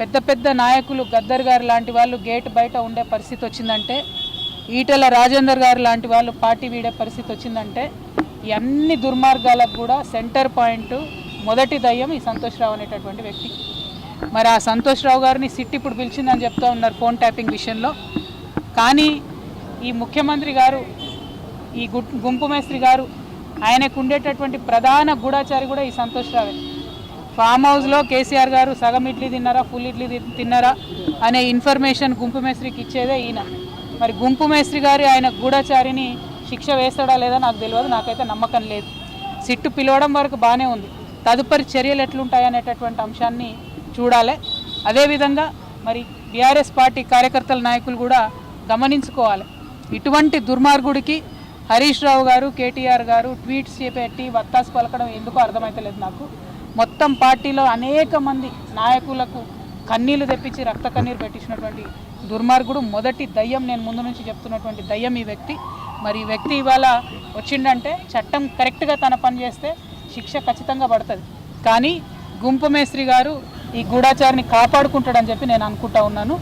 పెద్ద పెద్ద నాయకులు గద్దర్ గారు లాంటి వాళ్ళు గేట్ బయట ఉండే పరిస్థితి వచ్చిందంటే ఈటెల రాజేందర్ గారు లాంటి వాళ్ళు పార్టీ వీడే పరిస్థితి వచ్చిందంటే ఈ అన్ని దుర్మార్గాలకు కూడా సెంటర్ పాయింట్ మొదటి దయ్యం ఈ సంతోష్ రావు అనేటటువంటి వ్యక్తి. మరి ఆ సంతోష్ రావు గారిని సిట్ ఇప్పుడు పిలిచిందని చెప్తా ఉన్నారు ఫోన్ ట్యాపింగ్ విషయంలో. కానీ ఈ ముఖ్యమంత్రి గారు ఈ గుంపు మేస్త్రి గారు ఆయనకు ఉండేటటువంటి ప్రధాన గూఢాచారి కూడా ఈ సంతోష్రావే ఫామ్ హౌస్లో కేసీఆర్ గారు సగం ఇడ్లీ తిన్నారా ఫుల్ ఇడ్లీ తిన్నారా అనే ఇన్ఫర్మేషన్ గుంపు మేస్త్రికి ఇచ్చేదే ఈయన. మరి గుంపు మేస్త్రి గారి ఆయన గూఢచారిని శిక్ష వేస్తాడా లేదా నాకు తెలియదు నాకైతే నమ్మకం లేదు. సిట్టు పిలవడం వరకు బాగానే ఉంది. తదుపరి చర్యలు ఎట్లుంటాయి అనేటటువంటి అంశాన్ని చూడాలి. అదేవిధంగా మరి బీఆర్ఎస్ పార్టీ కార్యకర్తల నాయకులు కూడా గమనించుకోవాలి. ఇటువంటి దుర్మార్గుడికి హరీష్ రావు గారు కేటీఆర్ గారు ట్వీట్స్ చేపెట్టి వత్తాసు పలకడం ఎందుకో అర్థమైతలేదు నాకు. మొత్తం పార్టీలో అనేక మంది నాయకులకు కన్నీళ్ళు తెప్పించి రక్త కన్నీరు పెట్టించినటువంటి దుర్మార్గుడు. మొదటి దయ్యం నేను ముందు నుంచి చెప్తున్నటువంటి దయ్యం ఈ వ్యక్తి. మరి ఈ వ్యక్తి ఇవాళ వచ్చిండంటే చట్టం కరెక్ట్గా తన పని చేస్తే శిక్ష ఖచ్చితంగా పడుతుంది. కానీ గుంపు మేస్త్రి గారు ఈ గూఢాచారిని కాపాడుకుంటాడని చెప్పి నేను అనుకుంటా ఉన్నాను.